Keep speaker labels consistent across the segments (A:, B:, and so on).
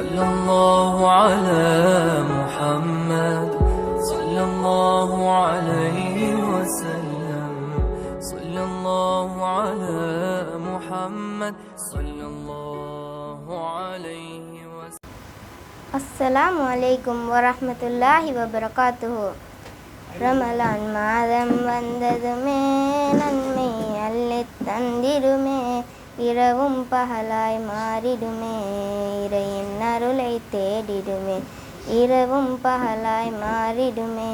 A: صلى الله على محمد صلى الله عليه وسلم صلى الله على محمد صلى الله عليه وسلم
B: அஸ்ஸலாமு அலைக்கும் வரஹ்மத்துல்லாஹி வபரகாத்துஹு ரமலான் மாதம் வந்ததுமே நன்மை அள்ளித் தந்திடுமே இரவும் பகலாய் மாறிடுமே இறையின் அருளை தேடிடுமே. இரவும் பகலாய் மாறிடுமே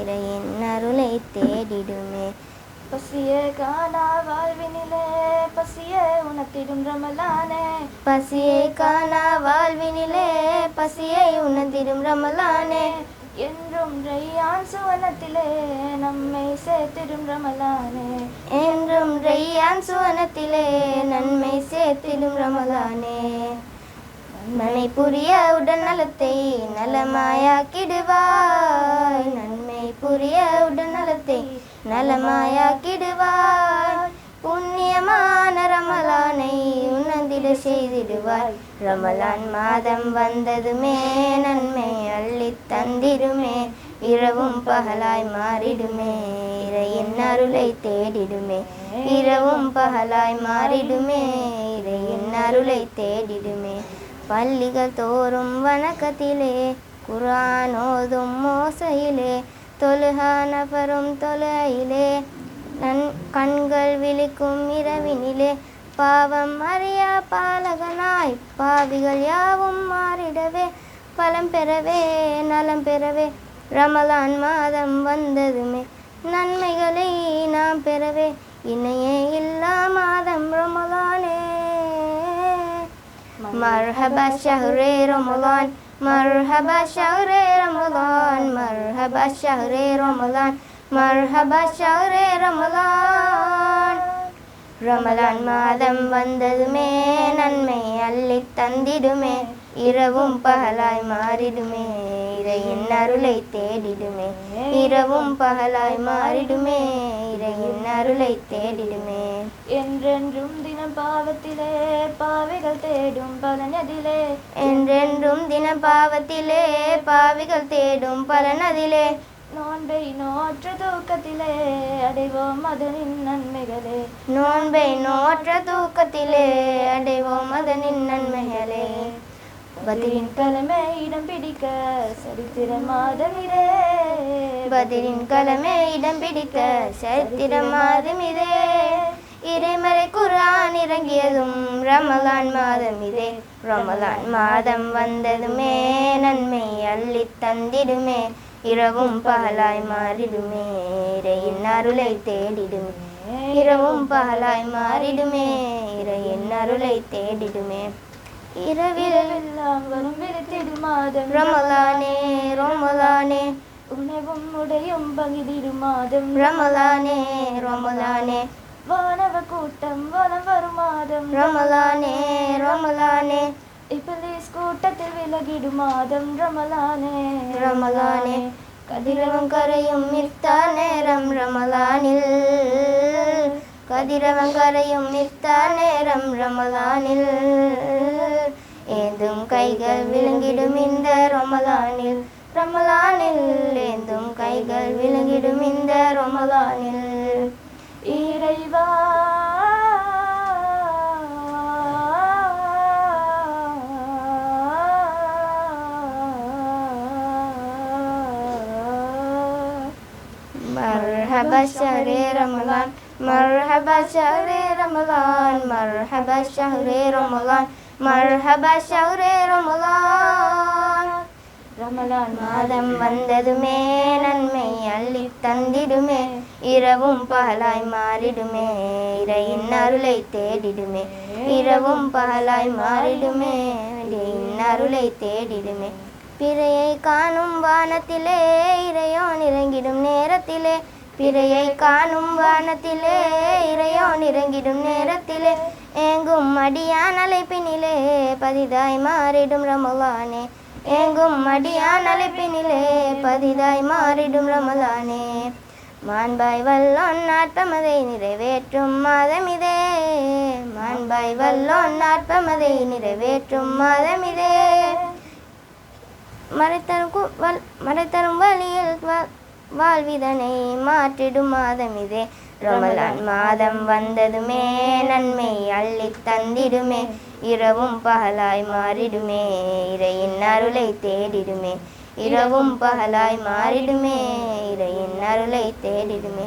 B: இறையின் அருளை தேடிடுமே.
C: பசியே காணா வாழ்வினிலே பசியே உணர்த்திடும் ரமலானே.
B: பசியை காணா வாழ்வினிலே பசியை உணர்ந்திடும் ரமலானே.
C: என்றும் ரெய்யான் சுவனத்திலே நம்மை சேர்த்திடும் ரமலானே.
B: என்றும் ரெய்யான் சுவனத்திலே நன்மை சேர்த்திடும் ரமலானே. நன்மை புரிய உடல் நலத்தை நலமாயாக்கிடுவாய். நன்மை புரிய உடல் நலத்தை நலமாயாக்கிடுவாய். புண்ணியமான ரமலானை உணர்ந்திட செய்திடுவாய். ரமலான் மாதம் வந்ததுமே நன்மை வந்திடுமே இரவும் பகலாய் மாறிடுமே. இறையின் அருளை தேடிடுமே இரவும் பகலாய் மாறிடுமே. இறையின் அருளை தேடிடுமே. பள்ளிகள் தோறும் வணக்கத்திலே குரான் ஓதும் மோசையிலே தொழுகா நபரும் தொலையிலே நன் கண்கள் விழிக்கும் இரவினிலே பாவம் அறியா பாலகனாய் பாவிகள் யாவும் மாறிடவே பலம் பெறவே நலம் பெறவே. ரமலான் மாதம் வந்ததுமே நன்மைகளை நாம் பெறவே. இணையே இல்லா மாதம் ரமலானே. மர்ஹபா ஷஹ்ரே ரமலான் மர்ஹபா ஷஹ்ரே ரமலான் மர்ஹபா ஷஹ்ரே ரமலான் மர்ஹபா ஷஹ்ரே ரமலான். ரமலான் மாதம் வந்ததுமே நன்மை அள்ளி தந்திடுமே. இரவும் பகலாய் மாறிடுமே இறையின் அருளை தேடிடுமே. இரவும் பகலாய் மாறிடுமே இறையின் அருளை தேடிடுமே.
C: என்றென்றும் தினம் பாவத்திலே பாவிகள் தேடும் பலனதிலே
B: என்றென்றும் தின பாவத்திலே பாவிகள் தேடும் பலனதிலே
C: நோன்பை நோற்ற தூக்கத்திலே அடைவோம் அதனின் நன்மைகளே.
B: நோன்பை நோற்ற தூக்கத்திலே அடைவோம் அதனின் நன்மைகளே.
C: பதிரின் கலமே இடம் பிடிக்க சரித்திர மாதம் பதிலின்
B: பதிரின் கலமே இடம் பிடிக்க சரித்திர மாதமிரே இறைமறை குரான் இறங்கியதும் ரமலான் மாதம் இதே ரமலான் மாதம் வந்ததுமே நன்மை அள்ளி தந்திடுமே. இரவும் பகலாய் மாறிடுமே. இறையின் அருளை தேடிடுமே. இரவும் பகலாய் மாறிடுமே. இறையின் அருளை தேடிடுமே. இரவில்
C: வரும் விருத்திடு மாதம்
B: ரமலானே ரமலானே.
C: உணவும் உடையும் பகிதிடு மாதம்
B: ரமலானே ரமலானே.
C: வானவ கூட்டம் வலம் வரும் மாதம்
B: ரமலானே ரமலானே.
C: இபிலிஸ் கூட்டத்தில் விலகிடு மாதம் ரமலானே
B: ரமலானே. கதிரவம் கரையும் மிர்த்தா நேரம் ரமலானில். கதிரவன் கரையும் மிர்த்தா நேரம் ரமலானில். ஏந்தும் கைகள் விளங்கிடும் இந்த ரமலானில் ரமலானில் ஏந்தும் கைகள் விளங்கிடும் இந்த ரமலானில்
C: இறைவா
B: مرحبا شهر رمضان مرحبا شهر رمضان مرحبا شهر رمضان மழஹபா ஷவுரே ரமலான்.
C: ரமலான்
B: மாதம் வந்ததுமே நன்மை அள்ளி தந்திடுமே இரவும் பகலாய் மாறிடுமே இறையின் அருளை தேடிடுமே இரவும் பகலாய் மாறிடுமே இறையின் அருளை தேடிடுமே. பிறையை காணும் வானத்திலே இறையோன் இறங்கிடும் நேரத்திலே பிறையை காணும் வானத்திலே இறையோன் இறங்கிடும் நேரத்திலே ஏங்கும் அடியான் அழைப்பினிலே பதிதாய் மாறிடும் ரமலானே. ஏங்கும் அடியான் அழைப்பினிலே பதிதாய் மாறிடும் ரமலானே. மாண்பாய் வல்லோன் நாட்பமதை நிறைவேற்றும் மாதம் இதே. மாண்பாய் வல்லோன் நாட்பமதை நிறைவேற்றும் மாதமிதே இதே. மறைத்தரும் வல்- மறைத்தரும் வழியில் வாழ்விதனை மாற்றிடும் மாதம் இதே. ரமலான் மாதம் வந்ததுமே நன்மை அள்ளி தந்திடுமே. இரவும் பகலாய் மாறிடுமே இறையின் அருளை தேடிடுமே. இரவும் பகலாய் மாறிடுமே இறையின் அருளை தேடிடுமே.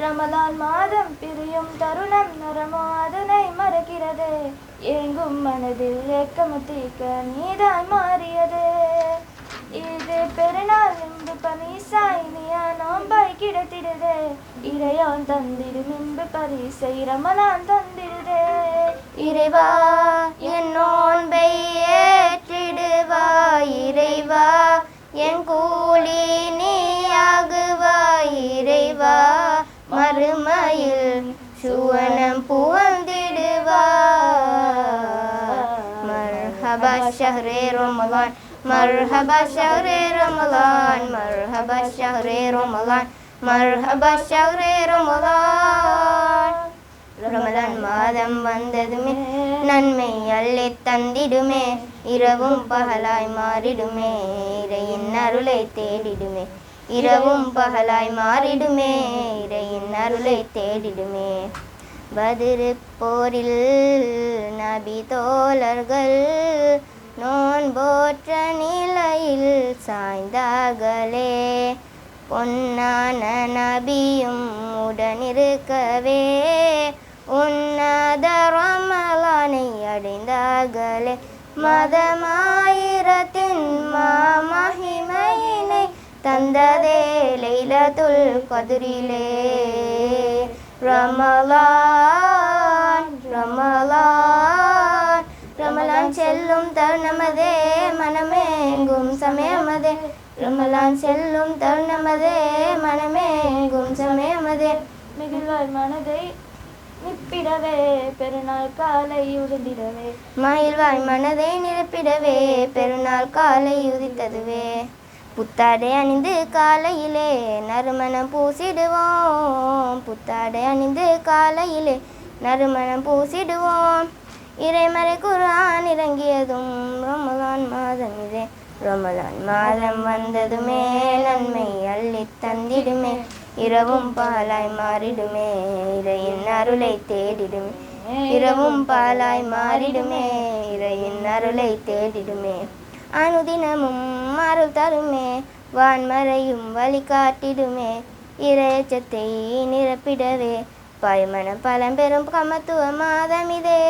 C: ரமலான் மாதம் பிரியும் தருணம் நரமோ அதனை மறக்கிறது. எங்கும் மனதில் ஏக்கமுத்திக்க நீதாய் மாறியது. இது பெருநாள் பரிசா இனிய நோம்பாய் கிடைத்திடுது. இறையான் தந்திடும் இன்பு பரிசை ரமலான் தந்திடுதே.
B: இறைவா என் நோன்பை ஏற்றிடுவா இறைவா என் கூலி நீயாகுவா இறைவா மறுமையில் சுவனம் புவந்திடுவாய் மர்ஹபா ஷஹ்ரே ரமலான். மர்ஹபா ஷஹ்ரே ரமலான் மர்ஹபா ஷஹ்ரே ரமலான் மர்ஹபா ஷஹ்ரே ரமலான் ரமலான் மாதம் வந்ததுமே நன்மை அள்ளி தந்திடுமே இரவும் பகலாய் மாறிடுமே இறையின் அருளை தேடிடுமே இரவும் பகலாய் மாறிடுமே இறையின் அருளை தேடிடுமே பதிரு போரில் நபி தோழர்கள் நோன்போற்ற நிலையில் சாய்ந்தார்களே பொன்னான நபியும் உடனிருக்கவே உன்னத ரமலானை அடைந்தார்களே மதமாயிரத்தின் மாமகிமையினை தந்ததே லைலத்துல் கதிரிலே. ரமலான் ரமலான். ரமலான் செல்லும் தருணமதே மனமேங்கும் சமயமதே. ரமலான் செல்லும் தருணமதே மனமேங்கும் சமயமதே.
C: மிகுவாய் மனதை நிப்பிடவே பெருநாள் காலை உடுந்திடவே
B: மகிழ்வாய் மனதை நிரப்பிடவே பெருநாள் காலை உதித்ததுவே புத்தாடை அணிந்து காலையிலே நறுமணம் பூசிடுவோம். புத்தாடை அணிந்து காலையிலே நறுமணம் பூசிடுவோம். இறைமறை குரான் இறங்கியதும் ரமலான் மாதம் இதே. ரமலான் மாதம் வந்ததுமே நன்மை அள்ளி தந்திடுமே. இரவும் பாலாய் மாறிடுமே. இறையின் அருளை தேடிடுமே. இரவும் பாலாய் மாறிடுமே. இறையின் அருளை தேடிடுமே. அனுதினமும் அருள் தருமே. வான்மறையும் வழிகாட்டிடுமே. இறைச்சத்தை நிரப்பிடவே. பயமன பழம்பெரும் கமத்துவ மாதம் இதே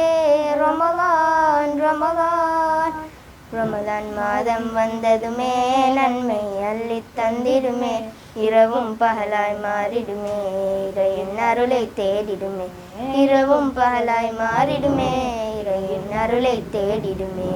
B: ரமலான் ரமலான் ரமலான் மாதம் வந்ததுமே நன்மை அள்ளி தந்திடுமே இரவும் பகலாய் மாறிடுமே இறையின் அருளை தேடிடுமே இரவும் பகலாய் மாறிடுமே இறையின் அருளை தேடிடுமே